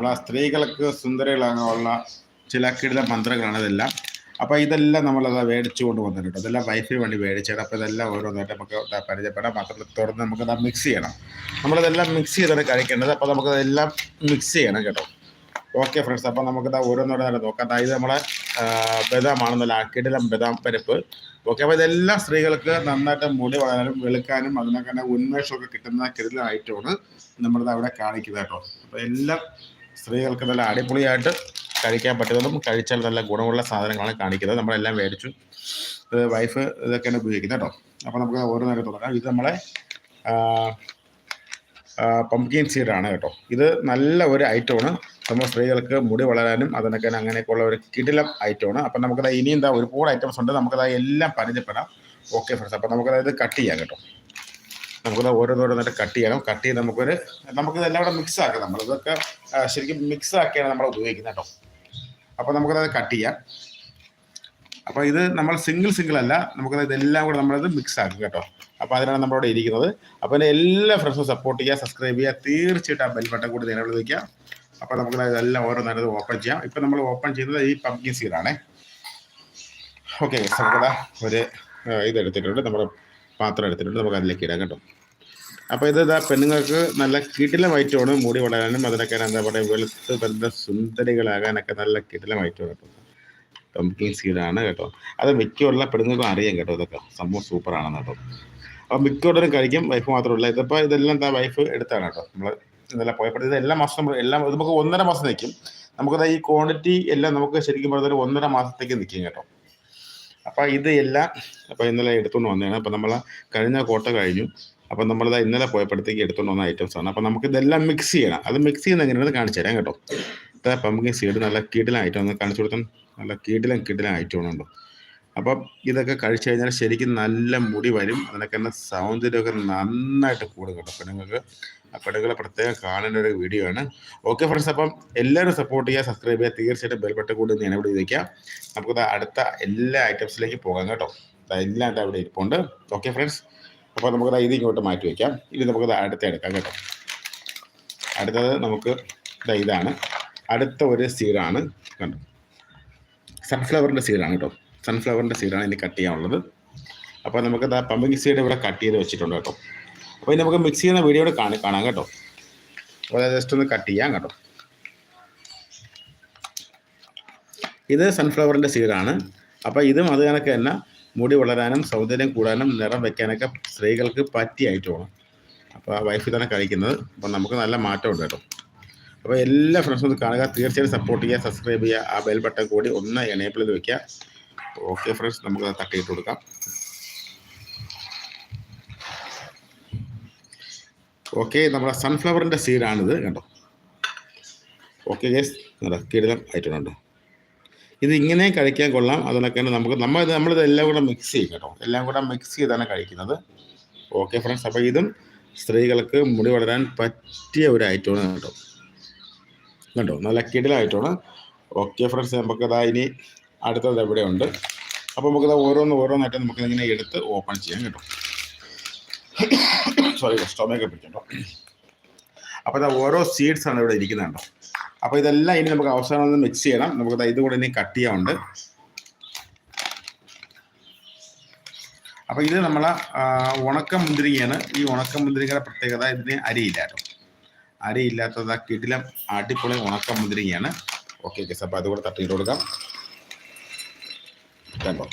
നമ്മളെ സ്ത്രീകൾക്ക് സുന്ദരികളാകാനുള്ള ചില കിടില മന്ത്രങ്ങളാണ് ഇതെല്ലാം. അപ്പോൾ ഇതെല്ലാം നമ്മളത് മേടിച്ചു കൊണ്ട് വന്നിട്ടുണ്ട്. അതെല്ലാം വൈഫിന് വേണ്ടി മേടിച്ചാണ്. അപ്പോൾ ഇതെല്ലാം ഓരോന്നായിട്ട് നമുക്ക് പരിചയപ്പെടാം. മാത്രം തുറന്ന് നമുക്ക് അത് മിക്സ് ചെയ്യണം. നമ്മളിതെല്ലാം മിക്സ് ചെയ്താണ് കഴിക്കേണ്ടത് അപ്പോൾ നമുക്കതെല്ലാം മിക്സ് ചെയ്യണം കേട്ടോ. ഓക്കെ ഫ്രണ്ട്സ് അപ്പോൾ നമുക്കിത് ഓരോന്നോടെ നോക്കാം. അതായത് നമ്മളെ ബദാമാണെന്നല്ല കിടിലം ബദാം പരിപ്പ്. ഓക്കെ അപ്പോൾ ഇതെല്ലാം സ്ത്രീകൾക്ക് നന്നായിട്ട് മുടി വളരാനും വെളുക്കാനും അതിനൊക്കെ തന്നെ ഉന്മേഷമൊക്കെ കിട്ടുന്ന കിടിലം ഐറ്റമാണ് നമ്മളിത് അവിടെ കാണിക്കുന്നത് കേട്ടോ. അപ്പോൾ എല്ലാം സ്ത്രീകൾക്ക് നല്ല അടിപൊളിയായിട്ട് കഴിക്കാൻ പറ്റുന്നതും കഴിച്ചാൽ നല്ല ഗുണമുള്ള സാധനങ്ങളാണ് കാണിക്കുന്നത്. നമ്മളെല്ലാം മേടിച്ചു. ഇത് വൈഫ് ഇതൊക്കെയാണ് ഉപയോഗിക്കുന്നത് കേട്ടോ. അപ്പോൾ നമുക്ക് ഓരോ നേരം തുടങ്ങാം. ഇത് നമ്മളെ പംകിൻ സീഡാണ് കേട്ടോ. ഇത് നല്ല ഒരു ഐറ്റമാണ് നമ്മൾ സ്ത്രീകൾക്ക് മുടി വളരാനും അതിനൊക്കെ അങ്ങനെയൊക്കെയുള്ള ഒരു കിടിലം ഐറ്റമാണ് അപ്പം നമുക്കത് ഇനി എന്താ ഒരുപാട് ഐറ്റംസ് ഉണ്ട്. നമുക്കത് എല്ലാം പരിചയപ്പെടാം. ഓക്കെ ഫ്രണ്ട്സ് അപ്പം നമുക്കത് കട്ട് ചെയ്യാം കേട്ടോ. നമുക്കത് ഓരോന്നോരോന്നായിട്ട് കട്ട് ചെയ്യണം കട്ട് ചെയ്ത് നമുക്കൊരു നമുക്കിതെല്ലാം കൂടെ മിക്സ് ആക്കാം. നമ്മളിതൊക്കെ ശരിക്കും മിക്സ് ആക്കിയാണ് നമ്മൾ ഉപയോഗിക്കുന്നത് കേട്ടോ. അപ്പോൾ നമുക്കത് കട്ട് ചെയ്യാം. അപ്പോൾ ഇത് നമ്മൾ സിംഗിൾ സിംഗിൾ അല്ല നമുക്കത് ഇതെല്ലാം കൂടെ നമ്മളത് മിക്സ് ആക്കും കേട്ടോ. അപ്പോൾ അതിനാണ് നമ്മളവിടെ ഇരിക്കുന്നത്. അപ്പോൾ എന്റെ എല്ലാ ഫ്രണ്ട്സും സപ്പോർട്ട് ചെയ്യുക സബ്സ്ക്രൈബ് ചെയ്യുക. തീർച്ചയായിട്ടും ആ ബെൽ ബട്ടൺ കൂടി നിലവിൽ വയ്ക്കുക അപ്പോൾ നമുക്ക് ഇതെല്ലാം ഓരോ നേരത്ത് ഓപ്പൺ ചെയ്യാം. ഇപ്പം നമ്മൾ ഓപ്പൺ ചെയ്യുന്നത് ഈ പംകിൻ സീഡാണേ ഓക്കെ നമുക്കതാ ഒരു ഇതെടുത്തിട്ടുണ്ട്. നമ്മുടെ പാത്രം എടുത്തിട്ടുണ്ട്. നമുക്ക് അതിലേക്ക് ഇടാം കേട്ടോ. അപ്പോൾ ഇത് ഇതാ പെണ്ണുങ്ങൾക്ക് നല്ല കിടിലമായിട്ടാണ് മുടി വളരാനും അതിനൊക്കെ എന്താ പറയുക വെളുത്ത് നല്ല സുന്ദരികളാകാനൊക്കെ നല്ല കിടിലമായിട്ടാണ് കേട്ടോ പംകിൻ സീഡാണ് കേട്ടോ. അത് മിക്കുള്ള പെണ്ണുങ്ങൾക്കും അറിയാം കേട്ടോ ഇതൊക്കെ. സംഭവം സൂപ്പറാണെന്ന് കേട്ടോ. അപ്പോൾ മിക്കവരും കഴിക്കും വൈഫ് മാത്രമല്ല ഇതിപ്പോൾ ഇതെല്ലാം എന്താ വൈഫ് എടുത്താണ് കേട്ടോ. നമ്മൾ ഇതെല്ലാം പോയപ്പോൾ എല്ലാ മാസം എല്ലാം നമുക്ക് ഒന്നര മാസം നിൽക്കും നമുക്കത് ഈ ക്വാണ്ടിറ്റി എല്ലാം നമുക്ക് ശരിക്കും പറഞ്ഞാൽ ഒന്നര മാസത്തേക്ക് നിൽക്കും കേട്ടോ. അപ്പോൾ ഇത് എല്ലാം അപ്പോൾ ഇന്നലെ എടുത്തുകൊണ്ട് വന്നതാണ്. അപ്പോൾ നമ്മൾ കഴിഞ്ഞ കോട്ട കഴിഞ്ഞു. അപ്പോൾ നമ്മളിത് ഇന്നലെ പോയപ്പോഴത്തേക്ക് എടുത്തുകൊണ്ട് വന്ന ഐറ്റംസ് ആണ്. അപ്പോൾ നമുക്ക് ഇതെല്ലാം മിക്സ് ചെയ്യണം. അത് മിക്സ് ചെയ്യുന്ന എങ്ങനെയാണെന്ന് കാണിച്ചു തരാം കേട്ടോ. ഇതാ പമ്പിങ് സീഡ് നല്ല കീടിലും ഐറ്റം ഒന്ന് കാണിച്ചു കൊടുത്താൽ നല്ല കീടിലും കീടിലും ഐറ്റം ഉണ്ടോ അപ്പം ഇതൊക്കെ കഴിച്ചു കഴിഞ്ഞാൽ ശരിക്കും നല്ല മുടി വരും. അതിനൊക്കെ തന്നെ സൗന്ദര്യമൊക്കെ നന്നായിട്ട് കൂടും കേട്ടോ. പെണ്ണുങ്ങൾക്ക് പെണ്ണുങ്ങളെ പ്രത്യേകം കാണേണ്ട ഒരു വീഡിയോ ആണ്. ഓക്കെ ഫ്രണ്ട്സ് അപ്പം എല്ലാവരും സപ്പോർട്ട് ചെയ്യുക സബ്സ്ക്രൈബ് ചെയ്യുക. തീർച്ചയായിട്ടും ബെൽബട്ടൺ കൂടി ഒന്ന് ഇവിടെ ചെയ്ത് വയ്ക്കുക നമുക്കത് അടുത്ത എല്ലാ ഐറ്റംസിലേക്ക് പോകാം കേട്ടോ. എല്ലാം അവിടെ ഇരിപ്പുണ്ട്. ഓക്കെ ഫ്രണ്ട്സ് അപ്പോൾ നമുക്കത് ഇത് ഇങ്ങോട്ട് മാറ്റി വയ്ക്കാം ഇത് നമുക്കത് അടുത്ത എടുക്കാം കേട്ടോ. അടുത്തത് നമുക്ക് ഇതാണ്. അടുത്ത ഒരു സീഡാണ് കണ്ടോ? സൺഫ്ലവറിന്റെ സീഡാണ് കേട്ടോ. സൺഫ്ലവറിന്റെ സീഡാണ് ഇനി കട്ട് ചെയ്യാനുള്ളത്. അപ്പോൾ നമുക്കത് ആ പമ്പിങ് സീഡ് ഇവിടെ കട്ട് ചെയ്ത് വെച്ചിട്ടുണ്ട് കേട്ടോ. അപ്പോൾ ഇനി നമുക്ക് മിക്സ് ചെയ്യുന്ന വീഡിയോ കൂടെ കാണി കാണാം കേട്ടോ. അപ്പോൾ ജസ്റ്റ് ഒന്ന് കട്ട് ചെയ്യാം കേട്ടോ. ഇത് സൺഫ്ലവറിന്റെ സീഡാണ് അപ്പോൾ ഇതും അത് കണക്ക് തന്നെ മുടി വളരാനും സൗന്ദര്യം കൂടാനും നിറം വെക്കാനൊക്കെ സ്ത്രീകൾക്ക് പറ്റിയ പോകണം അപ്പോൾ ആ വൈഫ് തന്നെ കഴിക്കുന്നത് അപ്പോൾ നമുക്ക് നല്ല മാറ്റമുണ്ട് കേട്ടോ. അപ്പോൾ എല്ലാ ഫ്രണ്ട്സും ഒന്ന് കാണുക. തീർച്ചയായും സപ്പോർട്ട് ചെയ്യുക സബ്സ്ക്രൈബ് ചെയ്യുക ആ ബെൽ ബട്ടൺ കൂടി ഒന്ന് എനേബിൾ ചെയ്ത് വെക്കുക. ഓക്കെ ഫ്രണ്ട്സ് നമുക്ക് തട്ടിയിട്ട് കൊടുക്കാം. ഓക്കെ നമ്മുടെ സൺഫ്ലവറിന്റെ സീഡാണിത് കണ്ടോ? ഓക്കെ ഗേസ് കീടിതം ആയിട്ടുണ്ട് ഇത് ഇങ്ങനെ കഴിക്കാൻ കൊള്ളാം. അതിനൊക്കെ നമുക്ക് നമ്മൾ നമ്മൾ എല്ലാം കൂടെ മിക്സ് ചെയ്യും കേട്ടോ. എല്ലാം കൂടെ മിക്സ് ചെയ്താണ് കഴിക്കുന്നത്. ഓക്കെ ഫ്രണ്ട്സ് അപ്പോൾ ഇതും സ്ത്രീകൾക്ക് മുടി വളരാൻ പറ്റിയ ഒരു ഐറ്റമാണ് കേട്ടോ. കണ്ടോ? നല്ല കിടിലായിട്ടാണ് ഓക്കെ ഫ്രണ്ട്സ് നമുക്കതാ ഇനി അടുത്തത് എവിടെയുണ്ട് അപ്പോൾ നമുക്കത് ഓരോന്ന് ഓരോന്നായിട്ട് നമുക്ക് ഇങ്ങനെ എടുത്ത് ഓപ്പൺ ചെയ്യാം കേട്ടോ. സോറി സ്റ്റൊമയൊക്കെ പിടിക്കട്ടോ അപ്പോൾ ഓരോ സീഡ്സാണ് ഇവിടെ ഇരിക്കുന്നത് കേട്ടോ. അപ്പോൾ ഇതെല്ലാം ഇനി നമുക്ക് അവസാനം ഒന്ന് മിക്സ് ചെയ്യണം. നമുക്ക് ഇത് കൂടെ ഇനി കട്ട് ചെയ്യാനുണ്ട്. അപ്പോൾ ഇത് നമ്മളെ ഉണക്ക മുന്തിരിങ്ങയാണ്. ഈ ഉണക്ക മുന്തിരിങ്ങയുടെ പ്രത്യേകത ഇതിന് അരിയില്ല കേട്ടോ അരിയില്ലാത്തത് കിടിലം അടിപൊളി ഉണക്ക മുന്തിരിങ്ങയാണ്. ഓക്കെ ഓക്കെ അപ്പോൾ അതുകൂടെ തട്ടിയിട്ട് കൊടുക്കാം. കണ്ടോ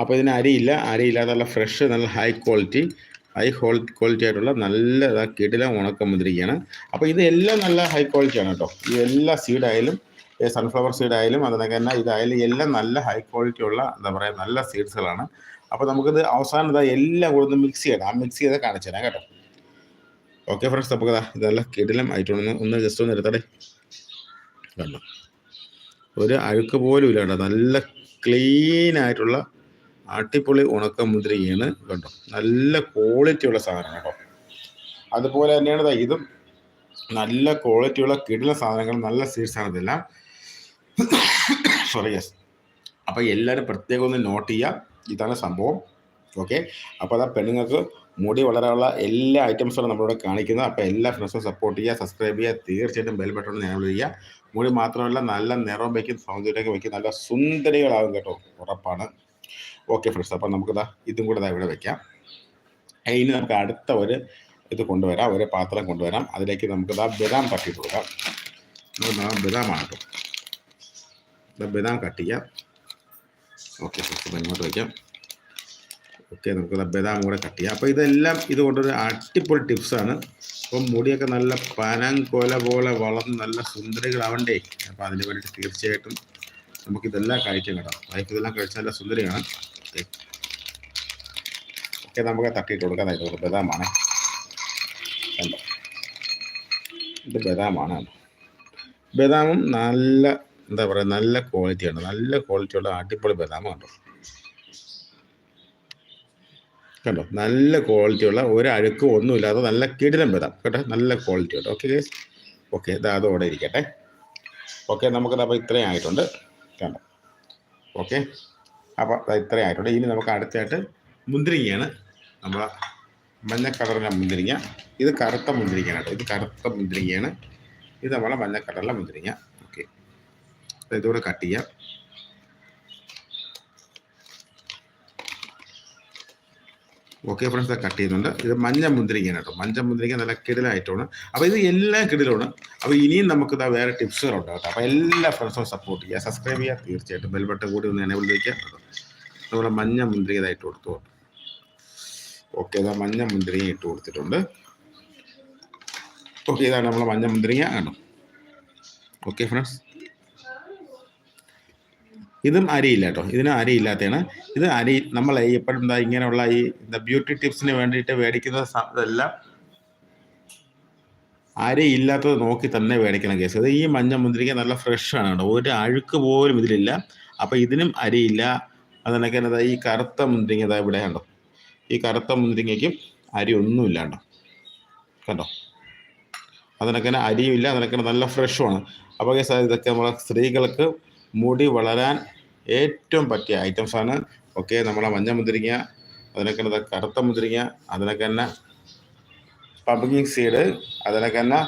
അപ്പോൾ ഇതിന് അരിയില്ല. അരിയില്ലാത്ത നല്ല ഫ്രഷ് നല്ല ഹൈ ക്വാളിറ്റി ഹൈ ക്വാളിറ്റി ആയിട്ടുള്ള നല്ല കിടിലം ഉണക്ക മുതിരിക്കുകയാണ് അപ്പോൾ ഇത് എല്ലാം നല്ല ഹൈ ക്വാളിറ്റി ആണ് കേട്ടോ. ഈ എല്ലാ സീഡായാലും സൺഫ്ലവർ സീഡായാലും അതിനൊക്കെ തന്നെ ഇതായാലും എല്ലാം നല്ല ഹൈ ക്വാളിറ്റി ഉള്ള എന്താ പറയുക നല്ല സീഡ്സുകളാണ് അപ്പോൾ നമുക്കിത് അവസാനം ഇതാ എല്ലാം കൂടെ ഒന്ന് മിക്സ് ചെയ്യണം ആ മിക്സ് ചെയ്ത് കാണിച്ചു തരാം കേട്ടോ. ഓക്കെ ഫ്രണ്ട്സ് നമുക്ക് ഇതാ ഇതെല്ലാം കിടിലം ആയിട്ടുണ്ടെന്ന് ഒന്ന് ജസ്റ്റ് ഒന്ന് എടുത്തടേ. കണ്ടോ? ഒരു അഴുക്ക് പോലും ഇല്ല കേട്ടോ. നല്ല ക്ലീൻ ആയിട്ടുള്ള അടിപൊളി ഉണക്ക കേട്ടോ നല്ല ക്വാളിറ്റിയുള്ള സാധനം കേട്ടോ. അതുപോലെ തന്നെയാണ് ഇതും നല്ല ക്വാളിറ്റിയുള്ള കിടില സാധനങ്ങൾ നല്ല സീഡ്സ് ആണ് ഇതെല്ലാം. സോറി യെസ് അപ്പോൾ എല്ലാവരും പ്രത്യേകം ഒന്ന് നോട്ട് ചെയ്യുക. ഇതാണ് സംഭവം. ഓക്കെ അപ്പോൾ അതാ പെണ്ണുങ്ങൾക്ക് മുടി വളരാനുള്ള എല്ലാ ഐറ്റംസും നമ്മളിവിടെ കാണിക്കുന്നത്. അപ്പോൾ എല്ലാ ഫ്രണ്ട്സും സപ്പോർട്ട് ചെയ്യുക സബ്സ്ക്രൈബ് ചെയ്യുക. തീർച്ചയായിട്ടും ബെൽ ബട്ടൺ ഞാൻ ചെയ്യുക. മുടി മാത്രമല്ല നല്ല നിറം വയ്ക്കും സൗന്ദര്യമൊക്കെ വയ്ക്കും. നല്ല സുന്ദരികളാകും കേട്ടോ. ഉറപ്പാണ്. ഓക്കെ ഫ്രണ്ട്സ് അപ്പോൾ നമുക്കിതാ ഇതും കൂടെ ദാ ഇവിടെ വെക്കാം. ഇനി നമുക്ക് അടുത്ത ഒരു ഇത് കൊണ്ടുവരാം ഒരു പാത്രം കൊണ്ടുവരാം. അതിലേക്ക് നമുക്ക് ദാ ബദാം തട്ടിയിട്ട് കൊടുക്കാം. നമുക്ക് ദാ ബദാമാണ് കേട്ടോ ദാ ബദാം കട്ട് ചെയ്യാം. ഓക്കെ ഫ്രണ്ട്സ് അപ്പം ഇങ്ങോട്ട് വയ്ക്കാം ഓക്കെ നമുക്ക് ദാ ബദാം കൂടെ കട്ട് ചെയ്യാം. അപ്പോൾ ഇതെല്ലാം ഇതുകൊണ്ടൊരു അടിപൊളി ടിപ്സാണ് അപ്പം മുടിയൊക്കെ നല്ല പനം കൊല പോലെ വളർന്ന് നല്ല സുന്ദരികളാവണ്ടേ. അപ്പോൾ അതിന് വേണ്ടിയിട്ട് തീർച്ചയായിട്ടും നമുക്കിതെല്ലാം കഴിക്കാം കേട്ടോ. വൈഫ് ഇതെല്ലാം കഴിച്ചാൽ നല്ല സുന്ദരിയാണ്. ഓക്കെ ഓക്കെ നമുക്ക് തക്കി കൊടുക്കാം ഇത് ബദാമാണ്. ഇത് ബദാമാണ് ബദാമും നല്ല എന്താ പറയുക നല്ല ക്വാളിറ്റിയാണ് നല്ല ക്വാളിറ്റിയുള്ള അടിപൊളി ബദാം കണ്ടോ? കണ്ടോ? നല്ല ക്വാളിറ്റിയുള്ള ഒരു അഴുക്കും ഒന്നുമില്ലാതെ നല്ല കിടിലം ബദാം. കേട്ടോ? നല്ല ക്വാളിറ്റി ഉണ്ട്. ഓക്കെ ഓക്കെ ഇത് അതോടെ ഇരിക്കട്ടെ. ഓക്കെ നമുക്കത് അപ്പോൾ ഇത്രയും ആയിട്ടുണ്ട്. കണ്ടോ? ഓക്കെ അപ്പോൾ ഇത്രയും ആയിട്ടുണ്ട്. ഇനി നമുക്ക് അടുത്തായിട്ട് മുന്തിരിങ്ങയാണ്. നമ്മൾ മഞ്ഞ കളറിലെ മുന്തിരിങ്ങ. ഇത് കറുത്ത മുന്തിരിങ്ങയാണ് ഇത് കറുത്ത മുന്തിരിങ്ങയാണ്. ഇത് നമ്മളെ മഞ്ഞ കളറിലെ മുന്തിരിങ്ങ ഓക്കെ ഇതുകൂടെ കട്ട് ചെയ്യാം. ഓക്കെ ഫ്രണ്ട്സ് കട്ട് ചെയ്യുന്നുണ്ട്. ഇത് മഞ്ഞ മുന്തിരിങ്ങയാണ് കേട്ടോ മഞ്ഞ മുന്തിരിങ്ങ നല്ല കിടിലായിട്ടാണ്. അപ്പോൾ ഇത് എല്ലാം കിടിലാണ്. അപ്പോൾ ഇനിയും നമുക്ക് ഇതാ വേറെ ടിപ്സുകളുണ്ട് കേട്ടോ. അപ്പോൾ എല്ലാ ഫ്രണ്ട്സും സപ്പോർട്ട് ചെയ്യുക. സബ്സ്ക്രൈബ് ചെയ്യുക. തീർച്ചയായിട്ടും ബെൽബട്ടൺ കൂടി ഒന്ന് എനേബിൾ വയ്ക്കുക നമ്മുടെ മഞ്ഞ മുന്തിരിങ്ങ ഇതായിട്ട് കൊടുത്തു. ഓക്കെ ഇതാ മഞ്ഞ മുന്തിരിങ്ങ ഇട്ട് കൊടുത്തിട്ടുണ്ട്. ഓക്കെ ഇതാണ് നമ്മളെ മഞ്ഞ മുന്തിരിങ്ങ. ആണ് ഓക്കെ ഫ്രണ്ട്സ് ഇതും അരിയില്ല കേട്ടോ. ഇതിനും അരിയില്ലാത്തതാണ്. ഇത് അരി നമ്മൾ എപ്പോഴും എന്താ ഇങ്ങനെയുള്ള ഈ എന്താ ബ്യൂട്ടി ടിപ്സിന് വേണ്ടിയിട്ട് മേടിക്കുന്ന ഇതെല്ലാം അരി ഇല്ലാത്തത് നോക്കി തന്നെ മേടിക്കണം കേസ്. അത് ഈ മഞ്ഞ മുന്തിരിക്ക നല്ല ഫ്രഷ് ആണ് കേട്ടോ. ഒരു അഴുക്ക് പോലും ഇതിലില്ല. അപ്പോൾ ഇതിനും അരിയില്ല. അതിനൊക്കെ എന്നതാ ഈ കറുത്ത മുന്തിരിങ്ങ ഇതാ ഇവിടെ കണ്ടോ? ഈ കറുത്ത മുന്തിരിങ്ങയ്ക്കും അരി ഒന്നുമില്ല കേട്ടോ. കണ്ടോ? അതിനൊക്കെ അരിയും ഇല്ല. അതിനൊക്കെ നല്ല ഫ്രഷുമാണ് അപ്പോൾ കേസ് ഇതൊക്കെ നമ്മളെ സ്ത്രീകൾക്ക് മുടി വളരാൻ ഏറ്റവും പറ്റിയ ഐറ്റംസ് ആണ്. ഓക്കെ നമ്മളെ മഞ്ഞ മുന്തിരിങ്ങ അതിനൊക്കെ തന്നെ കറുത്ത മുന്തിരിങ്ങ അതിനൊക്കെ തന്നെ പമ്പിങ് സീഡ് അതിനൊക്കെ തന്നെ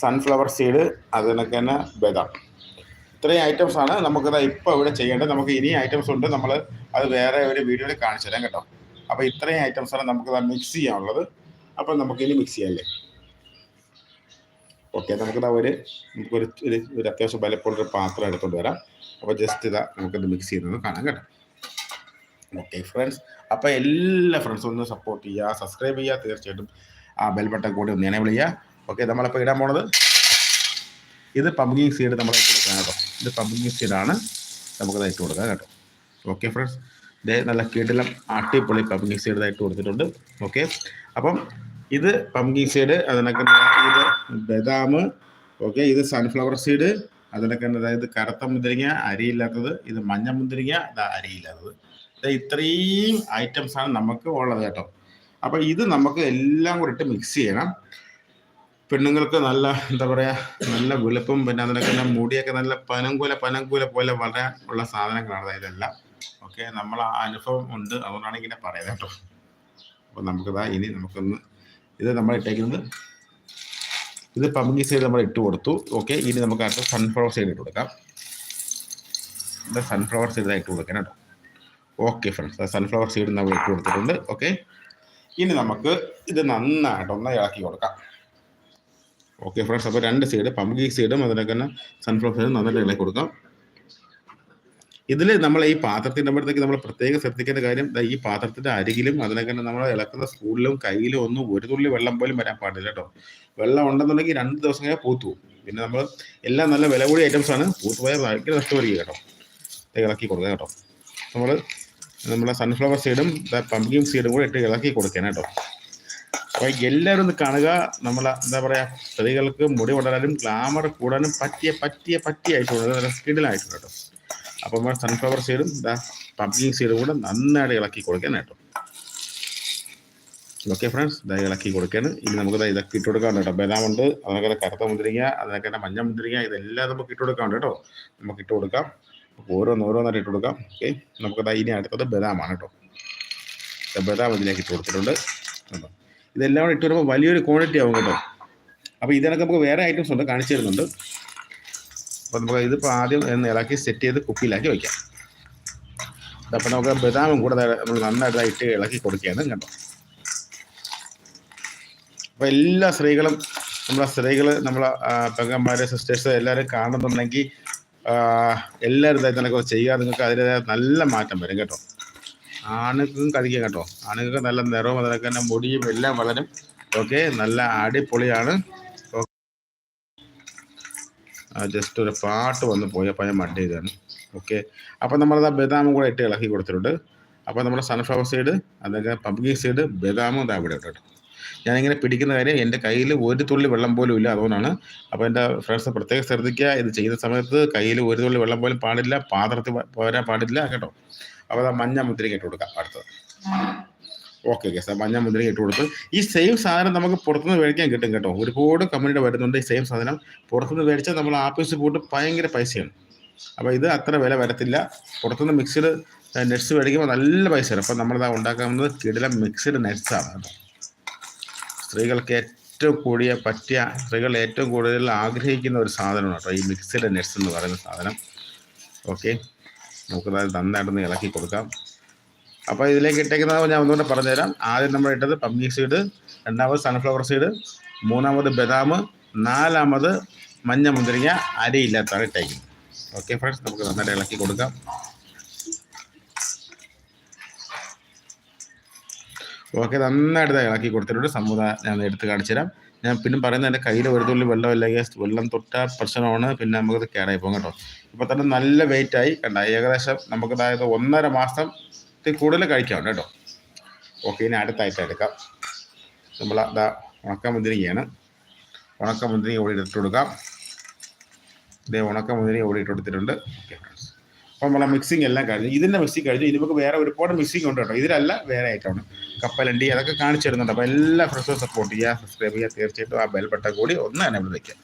സൺഫ്ലവർ സീഡ് അതിനൊക്കെ തന്നെ ബദാം. ഇത്രയും ഐറ്റംസ് ആണ് നമുക്കിത് ഇപ്പോൾ ഇവിടെ ചെയ്യേണ്ടത്. നമുക്ക് ഇനിയും ഐറ്റംസ് ഉണ്ട്. നമ്മൾ അത് വേറെ ഒരു വീഡിയോയിൽ കാണിച്ചു തരാം കേട്ടോ. അപ്പോൾ ഇത്രയും ഐറ്റംസ് ആണ് നമുക്കിത് മിക്സ് ചെയ്യാനുള്ളത്. അപ്പോൾ നമുക്കിനി മിക്സ് ചെയ്യാമല്ലേ ഓക്കെ നമുക്കിതാ ഒരു നമുക്കൊരു ഒരു ഒരു അത്യാവശ്യം ബലപ്പുള്ള ഒരു പാത്രം എടുത്തുകൊണ്ട് വരാം. അപ്പോൾ ജസ്റ്റ് ഇതാ നമുക്കിത് മിക്സ് ചെയ്യുന്നത് കാണാം കേട്ടോ. ഓക്കെ ഫ്രണ്ട്സ് അപ്പോൾ എല്ലാ ഫ്രണ്ട്സും ഒന്ന് സപ്പോർട്ട് ചെയ്യുക സബ്സ്ക്രൈബ് ചെയ്യുക തീർച്ചയായിട്ടും ആ ബെൽ ബട്ടൺ കൂടി ഒന്ന് എനേബിൾ ചെയ്യുക ഓക്കെ നമ്മളിപ്പോൾ ഇടാൻ പോണത്? ഇത് പമ്പിങ് സീഡ് നമ്മൾ ഇട്ട് കൊടുക്കാം കേട്ടോ. ഇത് പമ്പിങ് സീഡാണ് നമുക്കത് ഇട്ട് കൊടുക്കാം കേട്ടോ. ഓക്കെ ഫ്രണ്ട്സ് ഇതേ നല്ല കിടിലം അട്ടിപ്പൊളി പമ്പിങ് സീഡ് ഇട്ട് കൊടുത്തിട്ടുണ്ട്. ഓക്കെ അപ്പം ഇത് പംകി സീഡ് അതിനൊക്കെ ഇത് ബദാം ഓക്കെ ഇത് സൺഫ്ലവർ സീഡ് അതിനൊക്കെ അതായത് കറുത്ത മുന്തിരിങ്ങ അരിയില്ലാത്തത് ഇത് മഞ്ഞ മുന്തിരിങ്ങ ഇത് അരിയില്ലാത്തത് ഇത് ഇത്രയും ഐറ്റംസ് ആണ് നമുക്ക് ഉള്ളത് കേട്ടോ. അപ്പോൾ ഇത് നമുക്ക് എല്ലാം കൂടി ഇട്ട് മിക്സ് ചെയ്യണം. പെണ്ണുങ്ങൾക്ക് നല്ല എന്താ പറയുക നല്ല വെളുപ്പും പിന്നെ അതിനൊക്കെ തന്നെ മുടിയൊക്കെ നല്ല പനങ്കൂല പനങ്കൂല പോലെ വളരാൻ ഉള്ള സാധനങ്ങളാണ് എല്ലാം ഓക്കെ നമ്മൾ ആ അനുഭവം ഉണ്ട് അതുകൊണ്ടാണ് ഇങ്ങനെ പറയുന്നത് കേട്ടോ. അപ്പോൾ നമുക്കതാ ഇനി നമുക്കൊന്ന് ഇത് നമ്മൾ ഇട്ടേക്കുന്നത്. ഇത് പമ്പിങ് സൈഡ് നമ്മൾ ഇട്ട് കൊടുത്തു. ഓക്കെ ഇനി നമുക്ക് അടുത്ത സൺഫ്ലവർ സൈഡ് ഇട്ട് കൊടുക്കാം. ഇത് സൺഫ്ലവർ സൈഡ് ഇട്ട് കൊടുക്കണം കേട്ടോ. ഓക്കെ ഫ്രണ്ട്സ് സൺഫ്ലവർ സീഡ് നമ്മൾ ഇട്ട് കൊടുത്തിട്ടുണ്ട്. ഓക്കെ ഇനി നമുക്ക് ഇത് നന്നായിട്ട് ഒന്ന് ഇളക്കി കൊടുക്കാം. ഓക്കെ ഫ്രണ്ട്സ് അപ്പോൾ രണ്ട് സൈഡ് പമ്പിങ് സൈഡും അതിനൊക്കെ തന്നെ സൺഫ്ലവർ സൈഡും നന്നായിട്ട് ഇളക്കി കൊടുക്കാം. ഇതിൽ നമ്മൾ ഈ പാത്രത്തിന്റെ അടുത്തേക്ക് നമ്മൾ പ്രത്യേകം ശ്രദ്ധിക്കേണ്ട കാര്യം ഈ പാത്രത്തിന്റെ അരികിലും അതിനൊക്കെ നമ്മൾ ഇളക്കുന്ന സ്പൂണിലും കയ്യിലും ഒന്നും ഒരു തുള്ളി വെള്ളം പോലും വരാൻ പാടില്ല കേട്ടോ. വെള്ളം ഉണ്ടെന്നുണ്ടെങ്കിൽ രണ്ട് ദിവസം കഴിഞ്ഞാൽ പൂത്തു പിന്നെ നമ്മൾ എല്ലാം നല്ല വില കൂടിയ ഐറ്റംസ് ആണ്. പൂത്ത് പോയാൽ ഭയങ്കര നഷ്ടപ്പെടുക കേട്ടോ. ഇളക്കി കൊടുക്കുക കേട്ടോ. നമ്മൾ നമ്മളെ സൺഫ്ലവർ സീഡും പമ്പിങ് സീഡും കൂടെ ഇട്ട് ഇളക്കി കൊടുക്കണം കേട്ടോ. അപ്പോൾ എല്ലാവരും ഒന്ന് കാണുക. നമ്മളെ എന്താ പറയുക സ്ത്രീകൾക്ക് മുടി വളരാനും ഗ്ലാമർ കൂടാനും പറ്റിയ പറ്റിയ പറ്റിയ ആയിട്ടുണ്ട് നല്ല സ്കിഡിലായിട്ടുണ്ട് കേട്ടോ. അപ്പോൾ നമ്മൾ സൺഫ്ലവർ സീഡും ഇതാ പമ്പിങ് സീഡും കൂടെ നന്നായിട്ട് ഇളക്കി കൊടുക്കണം കേട്ടോ. ഓക്കെ ഫ്രണ്ട്സ് ഇതായി ഇളക്കി കൊടുക്കുകയാണ് ഇനി നമുക്ക് ഇതൊക്കെ ഇട്ട് കൊടുക്കാൻ കേട്ടോ. ബദാം ഉണ്ട്. അതിനൊക്കെ കറുത്ത മുന്തിരിങ്ങ അതിനൊക്കെ തന്നെ മഞ്ഞ മുന്തിരിങ്ങ ഇതെല്ലാം നമുക്ക് ഇട്ട് കൊടുക്കാൻ കേട്ടോ. നമുക്ക് ഇട്ട് കൊടുക്കാം. ഓരോന്ന് ഓരോന്നായിട്ട് ഇട്ട് കൊടുക്കാം. ഓക്കെ നമുക്ക് ദാ ഇനി അടുത്തത് ബദാമാണ് കേട്ടോ. ബദാം ഇതിലേക്ക് ഇട്ട് കൊടുത്തിട്ടുണ്ട്. ഇതെല്ലാം കൂടെ ഇട്ട് വരുമ്പോൾ വലിയൊരു ക്വാണ്ടിറ്റി ആവും കേട്ടോ. അപ്പോൾ ഇതിനൊക്കെ നമുക്ക് വേറെ ഐറ്റംസ് ഉണ്ട് കാണിച്ചു തരുന്നുണ്ട്. അപ്പോൾ നമുക്ക് ഇതിപ്പോൾ ആദ്യം ഇളക്കി സെറ്റ് ചെയ്ത് കുപ്പിയിലാക്കി വയ്ക്കാം അപ്പോൾ നമുക്ക് ബദാമും കൂടെ നമ്മൾ നന്നായിട്ട് ഇട്ട് ഇളക്കി കൊടുക്കുകയാണ് കണ്ടോ? അപ്പോൾ എല്ലാ സ്ത്രീകളും നമ്മളെ സ്ത്രീകൾ നമ്മളെ പെങ്ങന്മാരെ സിസ്റ്റേഴ്സ് എല്ലാവരും കാണുന്നുണ്ടെങ്കിൽ എല്ലാവരും ഇതാ ഇതിനൊക്കെ ചെയ്യുക. നിങ്ങൾക്ക് അതിന്റെതായ നല്ല മാറ്റം വരും കേട്ടോ. ആണുങ്ങൾക്കും കഴിക്കാം കേട്ടോ. ആണുങ്ങൾക്ക് നല്ല നിറവും അതിനൊക്കെ തന്നെ മുടിയും എല്ലാം വളരും. ഓക്കെ നല്ല അടിപൊളിയാണ്. ജസ്റ്റ് ഒരു പാട്ട് വന്ന് പോയി. അപ്പോൾ ഞാൻ മഡ് ചെയ്തതാണ്. ഓക്കെ അപ്പോൾ നമ്മളത് ബദാമും കൂടെ ഇട്ട് ഇളക്കി കൊടുത്തിട്ടുണ്ട്. അപ്പോൾ നമ്മുടെ സൺഫ്ലവർ സീഡ് അതൊക്കെ പബ്ലിക് സീഡ് ബദാമും ഇതാ ഇവിടെ ഇട്ടിട്ട് ഞാനിങ്ങനെ പിടിക്കുന്ന കാര്യം എന്റെ കയ്യിൽ ഒരു തുള്ളി വെള്ളം പോലും ഇല്ല അതുകൊണ്ടാണ്. അപ്പോൾ എന്റെ ഫ്രണ്ട്സ് പ്രത്യേകം ശ്രദ്ധിക്കുക ഇത് ചെയ്യുന്ന സമയത്ത് കയ്യിൽ ഒരു തുള്ളി വെള്ളം പോലും പാടില്ല പാത്രത്തിൽ പോരാൻ പാടില്ല കേട്ടോ. അപ്പോൾ അത് മഞ്ഞ മുത്തിരി ഇട്ട് കൊടുക്കാം അടുത്തത്. ഓക്കെ ഓക്കെ സാർ മഞ്ഞ മുന്തിരി ഇട്ട് കൊടുത്ത്. ഈ സെയിം സാധനം നമുക്ക് പുറത്തുനിന്ന് മേടിക്കാൻ കിട്ടും കേട്ടോ. ഒരുപാട് കമ്പനിയുടെ വരുന്നുണ്ട് ഈ സെയിം സാധനം. പുറത്തുനിന്ന് മേടിച്ചാൽ നമ്മൾ ആപ്പീസ് പോയിട്ട് ഭയങ്കര പൈസയാണ്. അപ്പോൾ ഇത് അത്ര വില വരത്തില്ല. പുറത്തുനിന്ന് മിക്സ്ഡ് നെറ്റ്സ് മേടിക്കുമ്പോൾ നല്ല പൈസ വരും അപ്പോൾ നമ്മളിതാ ഉണ്ടാക്കുന്നത് കിടിലം മിക്സ്ഡ് നെറ്റ്സാണ് കേട്ടോ. സ്ത്രീകൾക്ക് ഏറ്റവും കൂടിയ പറ്റിയ സ്ത്രീകൾ ഏറ്റവും കൂടുതൽ ആഗ്രഹിക്കുന്ന ഒരു സാധനമാണ് കേട്ടോ ഈ മിക്സ്ഡ് നെറ്റ്സ് എന്ന് പറയുന്ന സാധനം. ഓക്കെ നമുക്കത് നന്നായിട്ടൊന്ന് ഇളക്കി കൊടുക്കാം. അപ്പോൾ ഇതിലേക്ക് ഇട്ടേക്കുന്നത് ഞാൻ ഒന്നുകൂടെ പറഞ്ഞുതരാം. ആദ്യം നമ്മൾ ഇട്ടത് പമ്മി സീഡ് രണ്ടാമത് സൺഫ്ലവർ സീഡ് മൂന്നാമത് ബദാം നാലാമത് മഞ്ഞ മുന്തിരിങ്ങ അരിയില്ലാത്താണ് ഇട്ടേക്കുന്നത്. ഓക്കെ ഫ്രണ്ട്സ് നമുക്ക് നന്നായിട്ട് ഇളക്കി കൊടുക്കാം. ഓക്കെ നന്നായിട്ട് ഇളക്കി കൊടുത്തിട്ടുണ്ട്. സമുദായം ഞാൻ എടുത്ത് കാണിച്ചു തരാം. ഞാൻ പിന്നെ പറയുന്നത് എന്റെ കയ്യിൽ ഒരു തുള്ളി വെള്ളം ഇല്ലെങ്കിൽ വെള്ളം തൊട്ട പ്രശ്നമാണ്. പിന്നെ നമുക്കത് കേടായി പോകും കേട്ടോ. ഇപ്പോൾ തന്നെ നല്ല വെയിറ്റായി കണ്ട? ഏകദേശം നമുക്ക് അതായത് ഒന്നര മാസത്തിൽ കൂടുതൽ കഴിക്കാം കേട്ടോ. ഓക്കെ ഇനി അടുത്തായിട്ട് എടുക്കാം. നമ്മൾ അതാ ഉണക്ക മുന്തിരി ഓടി ഇട്ട് കൊടുക്കാം. ഇതേ ഉണക്ക മുന്തിരി ഓടി ഇട്ട് കൊടുത്തിട്ടുണ്ട്. അപ്പോൾ നമ്മളെ മിക്സിംഗ് എല്ലാം കഴിഞ്ഞു ഇതിന്റെ മിക്സിങ് കഴിഞ്ഞു ഇനി നമുക്ക് വേറെ ഒരുപാട് മിക്സിംഗ് ഉണ്ട് കേട്ടോ. ഇതിലല്ല വേറെ ഐറ്റമാണ് കപ്പലണ്ടി അതൊക്കെ കാണിച്ചു തരുന്നുണ്ട്. അപ്പോൾ എല്ലാ ഫ്രണ്ട്സും സപ്പോർട്ട് ചെയ്യുക സബ്സ്ക്രൈബ് ചെയ്യുക. തീർച്ചയായിട്ടും ആ ബെൽ ബട്ടൺ കൂടി ഒന്ന് തന്നെ വിളിക്കാം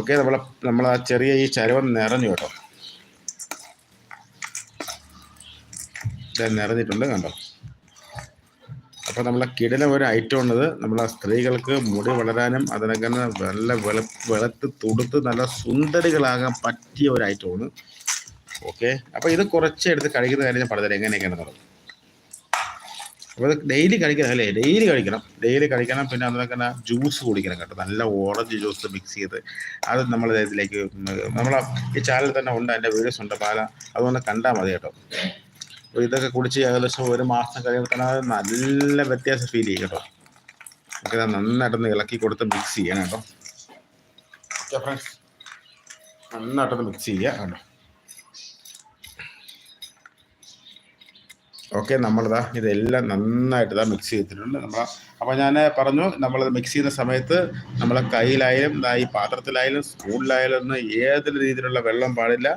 ഓക്കെ നമ്മളെ നമ്മളെ ചെറിയ ഈ ചരവം നിറഞ്ഞു കേട്ടോ. നിറഞ്ഞിട്ടുണ്ട് കണ്ടോ? അപ്പോൾ നമ്മളെ കിടല ഒരു ഐറ്റം ഉള്ളത് നമ്മളെ സ്ത്രീകൾക്ക് മുടി വളരാനും അതിനൊക്കെ നല്ല വെള വെളുത്ത് തുടുത്ത് നല്ല സുന്ദരികളാകാൻ പറ്റിയ ഒരു ഐറ്റമാണ് ഓക്കെ അപ്പോൾ ഇത് കുറച്ച് എടുത്ത് കഴിക്കുന്ന കാര്യം ഞാൻ പറഞ്ഞുതരാം. എങ്ങനെയൊക്കെയാണെന്നുള്ളത് അപ്പോൾ ഇത് ഡെയിലി കഴിക്കണം അല്ലേ? ഡെയിലി കഴിക്കണം. ഡെയിലി കഴിക്കണം. പിന്നെ അതിനൊക്കെ തന്നെ ജ്യൂസ് കുടിക്കണം കേട്ടോ. നല്ല ഓറഞ്ച് ജ്യൂസ് മിക്സ് ചെയ്ത്. അത് നമ്മൾ ഇതിലേക്ക് നമ്മളെ ഈ ചാനലിൽ തന്നെ ഉണ്ട്. അതിന്റെ വീഡിയോസ് ഉണ്ട്. പാല അതൊന്ന് കണ്ടാൽ മതി കേട്ടോ. അപ്പോൾ ഇതൊക്കെ കുടിച്ച് ഏകദേശം ഒരു മാസം കഴിയുമ്പോൾ തന്നെ നല്ല വ്യത്യാസം ഫീൽ ചെയ്യും കേട്ടോ. നമുക്ക് നന്നായിട്ടൊന്ന് ഇളക്കി കൊടുത്ത് മിക്സ് ചെയ്യണം കേട്ടോ. ഫ്രണ്ട്സ് നന്നായിട്ടൊന്ന് മിക്സ് ചെയ്യുക കേട്ടോ. ഓക്കെ നമ്മളിതാ ഇതെല്ലാം നന്നായിട്ട് ഇതാ മിക്സ് ചെയ്തിട്ടുണ്ട്. നമ്മൾ അപ്പോൾ ഞാൻ പറഞ്ഞു നമ്മളത് മിക്സ് ചെയ്യുന്ന സമയത്ത് നമ്മളെ കയ്യിലായാലും ഈ പാത്രത്തിലായാലും സ്പൂണിലായാലും ഒന്നും ഏതൊരു രീതിയിലുള്ള വെള്ളം പാടില്ല.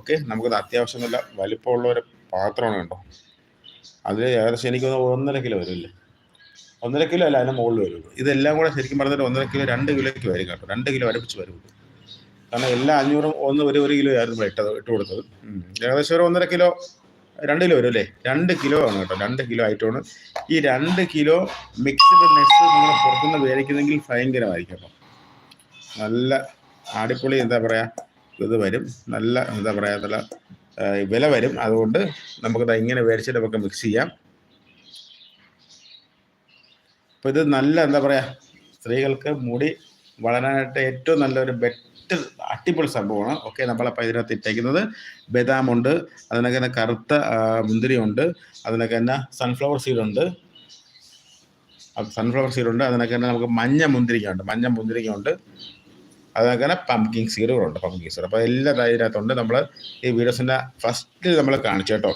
ഓക്കെ നമുക്കത് അത്യാവശ്യം നല്ല വലിപ്പമുള്ള ഒരു പാത്രമാണ് കേട്ടോ. അതിൽ ഏകദേശം എനിക്ക് തോന്നുന്നു ഒന്നര കിലോ വരില്ലേ ഒന്നര കിലോ അല്ല അതിന് മുകളിൽ വരും. ഇതെല്ലാം കൂടെ ശരിക്കും പറഞ്ഞിട്ട് ഒന്നര കിലോ രണ്ട് കിലോയ്ക്ക് വരും കേട്ടോ. രണ്ട് കിലോ അടുപ്പിച്ച് വരും. കാരണം എല്ലാ അഞ്ഞൂറും ഒന്ന് ഒരു ഒരു കിലോ ആയിരുന്നു ഇട്ടത് ഇട്ട് കൊടുത്തത്. ഏകദേശം ഒരു ഒന്നര കിലോ രണ്ട് കിലോ വരും അല്ലേ? രണ്ട് കിലോ ആണ് കേട്ടോ. രണ്ട് കിലോ ആയിട്ടാണ്. ഈ രണ്ട് കിലോ മിക്സ്ഡ് നെറ്റ്സ് നിങ്ങൾ പുറത്തുനിന്ന് മേടിക്കുന്നെങ്കിൽ ഭയങ്കരമായിരിക്കും കേട്ടോ. നല്ല അടിപൊളി എന്താ പറയുക ഇത് വരും. നല്ല എന്താ പറയുക നല്ല വില വരും. അതുകൊണ്ട് നമുക്കത് ഇങ്ങനെ മേടിച്ചിട്ട് നമുക്ക് മിക്സ് ചെയ്യാം. അപ്പോൾ ഇത് നല്ല എന്താ പറയുക സ്ത്രീകൾക്ക് മുടി വളരാനായിട്ട് ഏറ്റവും നല്ലൊരു ബെറ്റർ അടിപൊളി സംഭവമാണ്. ഓക്കെ നമ്മളപ്പോൾ ഇതിനകത്ത് ഇട്ടേക്കുന്നത് ബദാമുണ്ട് അതിനൊക്കെ തന്നെ കറുത്ത മുന്തിരിയുണ്ട് അതിനൊക്കെ തന്നെ സൺഫ്ലവർ സീഡുണ്ട് സൺഫ്ലവർ സീഡുണ്ട് അതിനൊക്കെ തന്നെ നമുക്ക് മഞ്ഞ മുന്തിരിക്കുണ്ട് മഞ്ഞ മുന്തിരിക്ക ഉണ്ട് തന്നെ പംകിങ് സീഡുകളുണ്ട് പംകിങ് സീഡ് അപ്പോൾ എല്ലാ ഇതിനകത്തുണ്ട് നമ്മൾ ഈ വീഡിയോസിന്റെ ഫസ്റ്റ് നമ്മൾ കാണിച്ചു കേട്ടോ.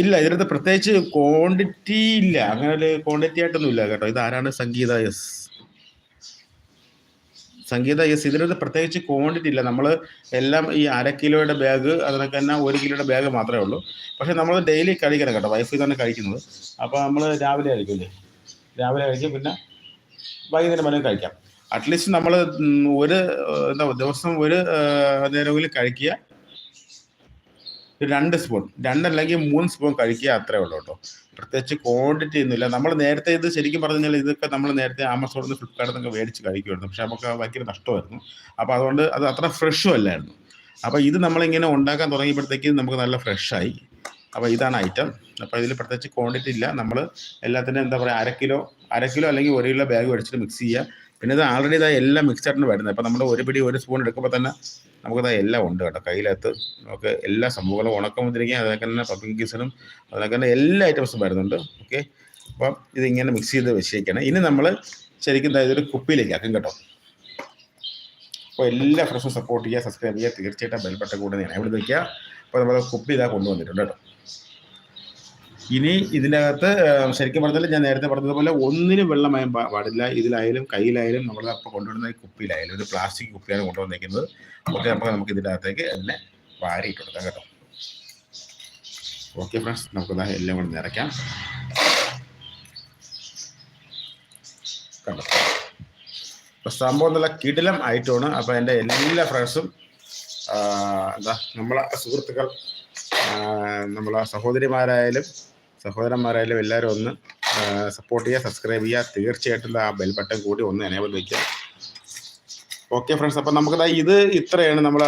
ഇല്ല ഇതിനകത്ത് പ്രത്യേകിച്ച് ക്വാണ്ടിറ്റി ഇല്ല. അങ്ങനെ ഒരു ക്വാണ്ടിറ്റി ആയിട്ടൊന്നും ഇല്ല കേട്ടോ. ഇതാരാണ് സംഗീത എസ് സംഗീത എസ് ഇതിനകത്ത് പ്രത്യേകിച്ച് ക്വാണ്ടിറ്റി ഇല്ല. നമ്മൾ എല്ലാം ഈ അര കിലോയുടെ ബാഗ് അതിനൊക്കെ തന്നെ ഒരു കിലോയുടെ ബാഗ് മാത്രമേ ഉള്ളൂ. പക്ഷേ നമ്മൾ ഡെയിലി കഴിക്കണം കേട്ടോ. വൈഫ് തന്നെ കഴിക്കുന്നത്. അപ്പോൾ നമ്മൾ രാവിലെ കഴിക്കില്ലേ രാവിലെ കഴിക്കും പിന്നെ വൈകുന്നേരം വരെ കഴിക്കാം. അറ്റ്ലീസ്റ്റ് നമ്മൾ ഒരു എന്താ ദിവസം ഒരു നേരമെങ്കിലും കഴിക്കുക. രണ്ട് സ്പൂൺ രണ്ടല്ലെങ്കിൽ മൂന്ന് സ്പൂൺ കഴിക്കുക അത്രേ ഉള്ളൂ കേട്ടോ. പ്രത്യേകിച്ച് ക്വാണ്ടിറ്റി ഒന്നുമില്ല നമ്മൾ നേരത്തെ ഇത് ശരിക്കും പറഞ്ഞു കഴിഞ്ഞാൽ ഇതൊക്കെ നമ്മൾ നേരത്തെ ആമസോണിൽ നിന്ന് ഫ്ലിപ്കാർട്ടിൽ നിന്നൊക്കെ മേടിച്ച് കഴിക്കുമായിരുന്നു. പക്ഷെ നമുക്ക് ഭയങ്കര നഷ്ടമായിരുന്നു. അപ്പോൾ അതുകൊണ്ട് അത് അത്ര ഫ്രഷും അല്ലായിരുന്നു. അപ്പോൾ ഇത് നമ്മളിങ്ങനെ ഉണ്ടാക്കാൻ തുടങ്ങിയപ്പോഴത്തേക്ക് നമുക്ക് നല്ല ഫ്രഷായി അപ്പോൾ ഇതാണ് ഐറ്റം അപ്പോൾ ഇതിൽ പ്രത്യേകിച്ച് ക്വാണ്ടിറ്റി ഇല്ല. നമ്മൾ എല്ലാത്തിനും എന്താ പറയുക അര കിലോ അര കിലോ അല്ലെങ്കിൽ ഒരു കിലോ ബാഗ് മേടിച്ചിട്ട് മിക്സ് ചെയ്യുക. പിന്നെ ഇത് ആൾറെഡി ഇതാ എല്ലാം മിക്സ് ആയിട്ടാണ് വരുന്നത്. അപ്പോൾ നമ്മൾ ഒരു പിടി ഒരു സ്പൂൺ എടുക്കുമ്പോൾ തന്നെ നമുക്കത് എല്ലാം ഉണ്ട് കേട്ടോ. കയ്യിലകത്ത് നമുക്ക് എല്ലാ സംഭവങ്ങളും ഉണക്കമുന്തിരിക്കുക അതൊക്കെ തന്നെ പപ്പിംഗ് കിസനും അതൊക്കെ തന്നെ എല്ലാ ഐറ്റംസും വരുന്നുണ്ട്. ഓക്കെ അപ്പം ഇതിങ്ങനെ മിക്സ് ചെയ്ത് വെച്ചേക്കണം. ഇനി നമ്മൾ ശരിക്കും ഇതൊരു കുപ്പിയിലേക്ക് ആക്കും കേട്ടോ. അപ്പോൾ എല്ലാ ഫ്രഷും സപ്പോർട്ട് ചെയ്യുക സബ്സ്ക്രൈബ് ചെയ്യുക തീർച്ചയായിട്ടും ബെൽബട്ടൻ കൂടെ ഞാൻ ഇവിടെ നിൽക്കുക അപ്പോൾ നമ്മൾ കുപ്പി ഇതാ കൊണ്ടുവന്നിട്ടുണ്ട് കേട്ടോ. ഇനി ഇതിനകത്ത് ശരിക്കും പറഞ്ഞാൽ ഞാൻ നേരത്തെ പറഞ്ഞതുപോലെ ഒന്നിനും വെള്ളമയം പാടില്ല. ഇതിലായാലും കയ്യിലായാലും നമ്മൾ അപ്പോൾ കൊണ്ടുവരുന്ന കുപ്പിയിലായാലും ഒരു പ്ലാസ്റ്റിക് കുപ്പിയാണ് കൊണ്ടുവന്നിരിക്കുന്നത്. ഓക്കെ അപ്പോൾ നമുക്ക് ഇതിന്റെ അകത്തേക്ക് എല്ലാം വാരിയിട്ട് കൊടുക്കാം കേട്ടോ. ഓക്കെ ഫ്രണ്ട്സ് നമുക്ക് എല്ലാം കൂടെ നിറയ്ക്കാം. കണ്ടോ? അപ്പോൾ സംഭവം നല്ല കിടിലം ആയിട്ടാണ്. അപ്പോൾ എന്റെ എല്ലാ ഫ്രണ്ട്സും എന്താ നമ്മളെ സുഹൃത്തുക്കൾ നമ്മളെ സഹോദരിമാരായാലും സഹോദരന്മാരായാലും എല്ലാവരും ഒന്ന് സപ്പോർട്ട് ചെയ്യുക സബ്സ്ക്രൈബ് ചെയ്യുക. തീർച്ചയായിട്ടും ആ ബെൽ ബട്ടൺ കൂടി ഒന്ന് എനേബിൾ വയ്ക്കുക ഓക്കെ ഫ്രണ്ട്സ് അപ്പം നമുക്ക് ഇത് ഇത്രയാണ് നമ്മൾ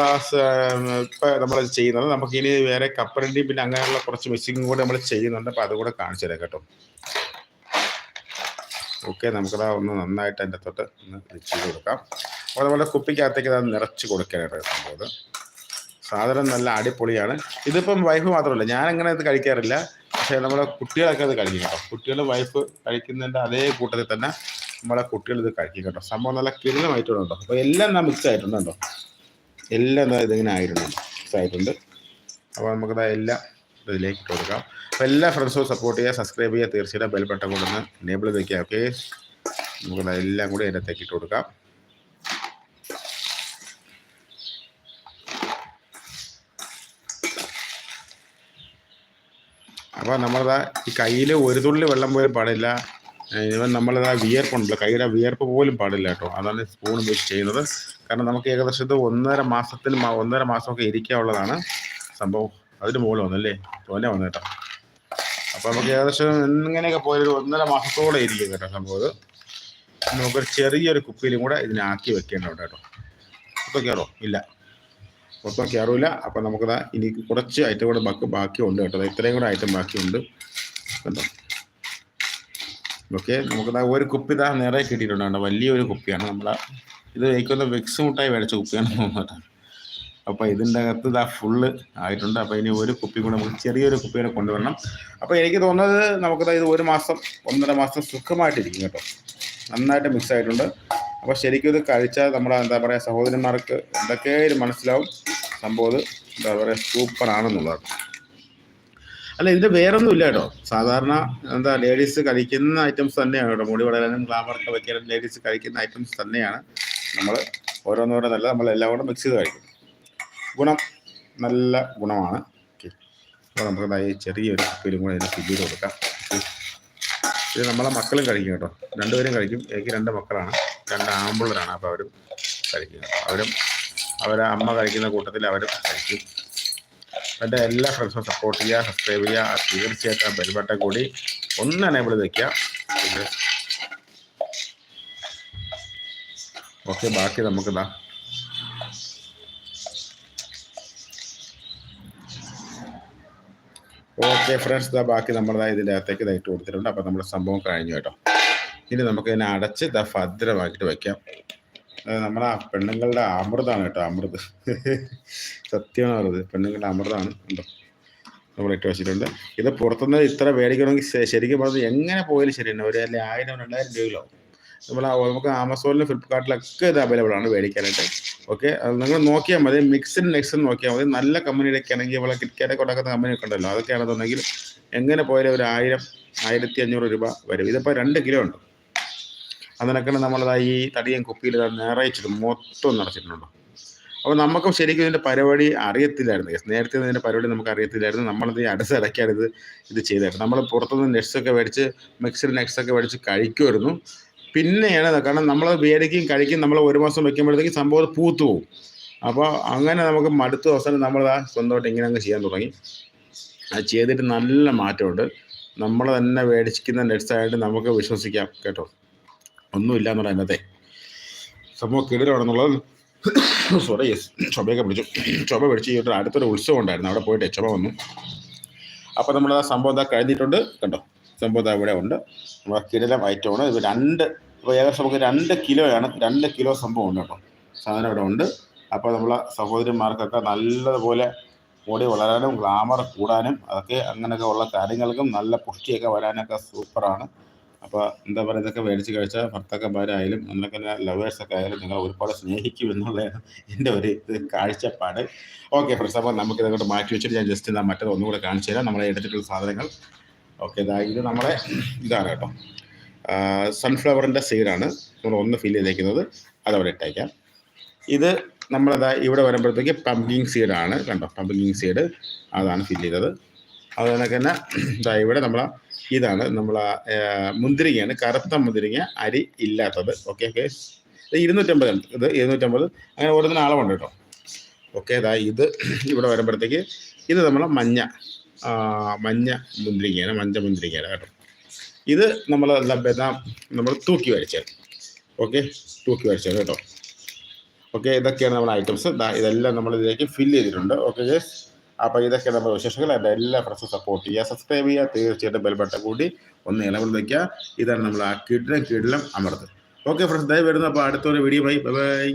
ഇപ്പം നമ്മൾ ചെയ്യുന്നത്. നമുക്ക് ഇനി വേറെ കപ്പറിന്റെയും പിന്നെ അങ്ങനെയുള്ള കുറച്ച് മിസ്സിങ്ങും കൂടി നമ്മൾ ചെയ്യുന്നുണ്ട്. അപ്പോൾ അതുകൂടെ കാണിച്ചു തരാം കേട്ടോ. ഓക്കെ നമുക്കതാ ഒന്ന് നന്നായിട്ട് അതിന്റെ തൊട്ട് ഒന്ന് ചെയ്ത് കൊടുക്കാം. അപ്പോൾ നമ്മുടെ കുപ്പിക്കകത്തേക്ക് അത് നിറച്ച് കൊടുക്കാനായിട്ട് സംഭവം. സാധനം നല്ല അടിപൊളിയാണ്. ഇതിപ്പം വൈഫ് മാത്രമല്ല ഞാൻ അങ്ങനെ ഇത് കഴിക്കാറില്ല. പക്ഷേ നമ്മുടെ കുട്ടികളൊക്കെ അത് കഴിക്കും കേട്ടോ. കുട്ടികൾ വൈഫ് കഴിക്കുന്നതിന്റെ അതേ കൂട്ടത്തിൽ തന്നെ നമ്മളെ കുട്ടികൾ ഇത് കഴിക്കും കേട്ടോ. സംഭവം നല്ല കിരണമായിട്ടുണ്ട് കേട്ടോ. അപ്പോൾ എല്ലാം എന്നാ മിക്സ് ആയിട്ടുണ്ട് കേട്ടോ. എല്ലാം എന്താ ഇതിങ്ങനെ ആയിട്ടുണ്ട് മിക്സ് ആയിട്ടുണ്ട്. അപ്പോൾ നമുക്കത് എല്ലാം ഇതിലേക്ക് ഇട്ട് കൊടുക്കാം. അപ്പോൾ എല്ലാ ഫ്രണ്ട്സും സപ്പോർട്ട് ചെയ്യുക സബ്സ്ക്രൈബ് ചെയ്യുക. തീർച്ചയായിട്ടും ബെൽ ബട്ടൺ കൊണ്ടൊന്ന് എനേബിൾ വയ്ക്കുക ഓക്കെ നമുക്കത് എല്ലാം കൂടി അതിനകത്തേക്ക് ഇട്ട് കൊടുക്കാം. അപ്പോൾ നമ്മളിതാ ഈ കയ്യിൽ ഒരു തുള്ളി വെള്ളം പോലും പാടില്ല. ഇവൻ നമ്മളിതാ വിയർപ്പുണ്ടല്ലോ കൈയുടെ വിയർപ്പ് പോലും പാടില്ല കേട്ടോ. അതാണ് സ്പൂൺ ഉപയോഗിച്ച് ചെയ്യുന്നത്. കാരണം നമുക്ക് ഏകദേശം ഇത് ഒന്നര മാസത്തിന് ഒന്നര മാസമൊക്കെ ഇരിക്കാനുള്ളതാണ് സംഭവം. അതിന് മുകളിൽ വന്നല്ലേ? തോന്നെ വന്നു കേട്ടോ. അപ്പോൾ നമുക്ക് ഏകദേശം ഇങ്ങനെയൊക്കെ പോയൊരു ഒന്നര മാസത്തോടെ ഇരിക്കും കേട്ടോ സംഭവം ഇത്. നമുക്കൊരു ചെറിയൊരു കുപ്പിയിലും കൂടെ ഇതിനാക്കി വെക്കേണ്ടതുണ്ട് കേട്ടോ. കയറോ ഇല്ല. മൊത്തം കയറൂല അപ്പം നമുക്ക് ഇനി കുറച്ച് ഐറ്റം കൂടെ ബാക്കി ബാക്കിയുണ്ട് കേട്ടോ. ഇത്രയും കൂടെ ഐറ്റം ബാക്കിയുണ്ട്. കേട്ടോ ഓക്കെ. നമുക്കതാ ഒരു കുപ്പി ഇതാ നിറയെ കിട്ടിയിട്ടുണ്ട് കേട്ടോ. വലിയൊരു കുപ്പിയാണ്. നമ്മളെ ഇത് എനിക്കൊന്ന് വെക്സ് മുട്ടായി മേടിച്ച കുപ്പിയാണ് തോന്നുന്നു അപ്പോൾ ഇതിന്റെ അകത്ത് ഇതാ ഫുള്ള് ആയിട്ടുണ്ട്. അപ്പോൾ ഇനി ഒരു കുപ്പി കൂടെ നമുക്ക് ചെറിയൊരു കുപ്പി കൂടെ കൊണ്ടുവരണം. അപ്പോൾ എനിക്ക് തോന്നുന്നത് നമുക്കിതാ ഇത് ഒരു മാസം ഒന്നര മാസം സുഖമായിട്ടിരിക്കും കേട്ടോ. നന്നായിട്ട് മിക്സ് ആയിട്ടുണ്ട്. അപ്പോൾ ശരിക്കും ഇത് കഴിച്ചാൽ നമ്മുടെ എന്താ പറയുക സഹോദരന്മാർക്ക് എന്തൊക്കെയായാലും മനസ്സിലാവും. സംഭവം അത് എന്താ പറയുക സൂപ്പർ ആണെന്നുള്ളത് അല്ല ഇതിന്റെ വേറൊന്നും ഇല്ല കേട്ടോ. സാധാരണ എന്താ ലേഡീസ് കഴിക്കുന്ന ഐറ്റംസ് തന്നെയാണ് കേട്ടോ. മുടി വളരാനും ഗ്ലാമറൊക്കെ വയ്ക്കാനും ലേഡീസ് കഴിക്കുന്ന ഐറ്റംസ് തന്നെയാണ് നമ്മൾ ഓരോന്നോരോന്നല്ല നമ്മൾ എല്ലാം കൂടെ മിക്സ് ചെയ്ത് കഴിക്കും. ഗുണം നല്ല ഗുണമാണ്. ഓക്കെ അപ്പോൾ നമുക്ക് ഈ ചെറിയൊരു കുപ്പിയിലും കൂടെ ഇതിന് ഫില്ല് ചെയ്ത് കൊടുക്കാം. ഇത് നമ്മളെ മക്കളും കഴിക്കും കേട്ടോ. രണ്ടുപേരും കഴിക്കും. എനിക്ക് രണ്ട് മക്കളാണ്. രണ്ട് ആമ്പിളരാണ് അപ്പോൾ അവരും കഴിക്കും അവരും അവരെ അമ്മ കഴിക്കുന്ന കൂട്ടത്തിൽ അവരും കഴിക്കും. എന്റെ എല്ലാ ഫ്രണ്ട്സും സപ്പോർട്ട് ചെയ്യുക സബ്സ്ക്രൈബ് ചെയ്യുക. തീർച്ചയായിട്ടും ആ ബെൽബട്ടൺ കൂടി ഒന്ന് എനേബിൾ വയ്ക്കുക ഓക്കെ ബാക്കി നമുക്ക് ഇതാ ഓക്കെ ഫ്രണ്ട്സ് ഇതാ ബാക്കി നമ്മൾ ഇതിന്റെ അകത്തേക്ക് ഇതായിട്ട് കൊടുത്തിട്ടുണ്ട്. അപ്പോൾ നമ്മുടെ സംഭവം കഴിഞ്ഞു കേട്ടോ. ഇനി നമുക്ക് ഇതിനെ അടച്ച് ഇതാ ഭദ്രമാക്കിയിട്ട് വയ്ക്കാം ആ പെണ്ണുങ്ങളുടെ അമൃതാണ് കേട്ടോ അമൃത്. സത്യമാണ് പറഞ്ഞത് പെണ്ണുങ്ങളുടെ അമൃതാണ് ഉണ്ടോ നമ്മൾ ഇട്ട് വെച്ചിട്ടുണ്ട്. ഇത് പുറത്തുനിന്ന് ഇത്ര മേടിക്കണമെങ്കിൽ ശരിക്കും പറഞ്ഞത് എങ്ങനെ പോയാലും ശരിയാണ് ഒരു അല്ലെ ആയിരം രണ്ടായിരം രൂപയിലോ. നമ്മൾ നമുക്ക് ആമസോണിലും ഫ്ലിപ്കാർട്ടിലൊക്കെ ഇത് അവൈലബിൾ ആണ് മേടിക്കാനായിട്ട്. ഓക്കെ നിങ്ങൾ നോക്കിയാൽ മതി. മിക്സഡ് നെക്സൺ നോക്കിയാൽ മതി. നല്ല കമ്പനിയുടെയൊക്കെ ആണെങ്കിൽ നമ്മളെ കിറ്റ്കാറ്റൊക്കെ ഉണ്ടാക്കുന്ന കമ്പനിയൊക്കെ ഉണ്ടല്ലോ. അതൊക്കെയാണെന്നുണ്ടെങ്കിൽ എങ്ങനെ പോയാലും ഒരു ആയിരം ആയിരത്തി അഞ്ഞൂറ് രൂപ വരും. ഇതിപ്പോൾ രണ്ട് കിലോ ഉണ്ട്. അതിനൊക്കെ നമ്മളത് ഈ തടിയൻ കുപ്പിയിൽ നിറയിച്ചിട്ട് മൊത്തം നിറച്ചിട്ടുണ്ടോ അപ്പോൾ നമുക്കും ശരിക്കും ഇതിന്റെ പരിപാടി അറിയത്തില്ലായിരുന്നു. യെസ് നേരത്തെ ഇതിന്റെ പരിപാടി നമുക്ക് അറിയത്തില്ലായിരുന്നു. നമ്മളത് ഈ അടുത്ത ഇടയ്ക്കാണ് ഇത് ഇത് ചെയ്തായിരുന്നു. നമ്മൾ പുറത്തുനിന്ന് നെറ്റ്സൊക്കെ മേടിച്ച് മിക്സഡ് നെറ്റ്സൊക്കെ മേടിച്ച് കഴിക്കുമായിരുന്നു. പിന്നെയാണ് കാരണം നമ്മൾ വേടിക്കും കഴിക്കും നമ്മൾ ഒരു മാസം വെക്കുമ്പോഴത്തേക്കും സംഭവം പൂത്തു പോകും അപ്പോൾ അങ്ങനെ നമുക്ക് മടുത്ത അവസാനം നമ്മൾ ആ സ്വന്തമായിട്ട് ഇങ്ങനെ അങ്ങ് ചെയ്യാൻ തുടങ്ങി. അത് ചെയ്തിട്ട് നല്ല മാറ്റമുണ്ട്. നമ്മൾ തന്നെ മേടിക്കുന്ന നെറ്റ്സായിട്ട് നമുക്ക് വിശ്വസിക്കാം കേട്ടോ. ഒന്നുമില്ല എന്നുള്ള അതിനകത്തെ സംഭവം കിടലാണെന്നുള്ളത് സോറി യെസ് ചുമയൊക്കെ പിടിച്ചു ചുമ പിടിച്ച് കഴിഞ്ഞിട്ട് അടുത്തൊരു ഉത്സവം ഉണ്ടായിരുന്നു. അവിടെ പോയിട്ട് ചുമ വന്നു. അപ്പോൾ നമ്മൾ ആ സംഭവം ഇതാ കഴിഞ്ഞിട്ടുണ്ട്. കണ്ടോ? സംഭവം ഇതാ ഇവിടെ ഉണ്ട്. നമ്മുടെ കിടലം ഐറ്റമാണ് ഇത് രണ്ട് ഇപ്പോൾ ഏകദേശം നമുക്ക് രണ്ട് കിലോയാണ്. രണ്ട് കിലോ സംഭവം ഉണ്ട് കേട്ടോ. സാധനം ഇവിടെ ഉണ്ട്. അപ്പോൾ നമ്മളെ സഹോദരിമാർക്കൊക്കെ നല്ലതുപോലെ മുടി വളരാനും ഗ്ലാമർ കൂടാനും അതൊക്കെ അങ്ങനെയൊക്കെ ഉള്ള കാര്യങ്ങൾക്കും നല്ല പുഷ്ടിയൊക്കെ വരാനൊക്കെ സൂപ്പറാണ് അപ്പോൾ എന്താ പറയുക ഇതൊക്കെ മേടിച്ച് കഴിച്ചാൽ ഭർത്താക്കന്മാരായാലും നമ്മളൊക്കെ ലവേഴ്സൊക്കെ ആയാലും നിങ്ങൾ ഒരുപാട് സ്നേഹിക്കും എന്നുള്ളതാണ് എന്റെ ഒരു ഇത് കാഴ്ചപ്പാട്. ഓക്കെ ഫ്രണ്ട്സ് അപ്പോൾ നമുക്ക് ഇതങ്ങോട്ട് മാറ്റി വെച്ചിട്ട് ഞാൻ ജസ്റ്റ് എന്താ മറ്റേത് ഒന്നുകൂടെ കാണിച്ചു തരാം. നമ്മളെ എടുത്തിട്ടുള്ള സാധനങ്ങൾ. ഓക്കെ ഇതാ ഇത് നമ്മുടെ ഇതാണ് കേട്ടോ. സൺഫ്ലവറിന്റെ സീഡാണ് നമ്മൾ ഒന്ന് ഫില്ല് ചെയ്തേക്കുന്നത്. അതവിടെ ഇട്ടേക്കാം. ഇത് നമ്മളതാ ഇവിടെ വരുമ്പോഴത്തേക്ക് പമ്പിങ് സീഡാണ് കണ്ടോ? പമ്പിങ് സീഡ് അതാണ് ഫില്ല് ചെയ്തത്. അതുപോലെ തന്നെ ഇതാ ഇവിടെ നമ്മൾ ഇതാണ് നമ്മൾ മുന്തിരിങ്ങയാണ്. കറുത്ത മുന്തിരിങ്ങ അരി ഇല്ലാത്തത്. ഓക്കെ ഓക്കെ ഇത് ഇരുന്നൂറ്റമ്പത് ഇത് ഇരുന്നൂറ്റമ്പത്. അങ്ങനെ ഓരോന്നിനും അളവുണ്ട് കേട്ടോ. ഓക്കെ അതാ ഇത് ഇവിടെ വരുമ്പോഴത്തേക്ക് ഇത് നമ്മൾ മഞ്ഞ മഞ്ഞ മുന്തിരിങ്ങയാണ് മഞ്ഞ മുന്തിരിങ്ങയാണ് കേട്ടോ. ഇത് നമ്മൾ ബദാം നമ്മൾ തൂക്കി വരച്ചത് ഓക്കെ തൂക്കി വരച്ചത് കേട്ടോ. ഓക്കെ ഇതൊക്കെയാണ് നമ്മുടെ ഐറ്റംസ് ഇതെല്ലാം നമ്മൾ ഇതിലേക്ക് ഫില്ല് ചെയ്തിട്ടുണ്ട്. ഓക്കെ യെസ് അപ്പോൾ ഇതൊക്കെ നമ്മുടെ വിശേഷങ്ങൾ എന്റെ എല്ലാ ഫ്രണ്ട്സും സപ്പോർട്ട് ചെയ്യുക. സബ്സ്ക്രൈബ് ചെയ്യുക. തീർച്ചയായിട്ടും ബെൽബട്ട കൂടി ഒന്ന് ഇളവിൽ വയ്ക്കുക ഇതാണ് നമ്മൾ ആ കിടിലം കിടിലം അമർത്ത് ഓക്കെ ഫ്രണ്ട്സ് ദയവ് വരുന്നു. അപ്പോൾ അടുത്തൊരു വീഡിയോ ബൈ ബൈ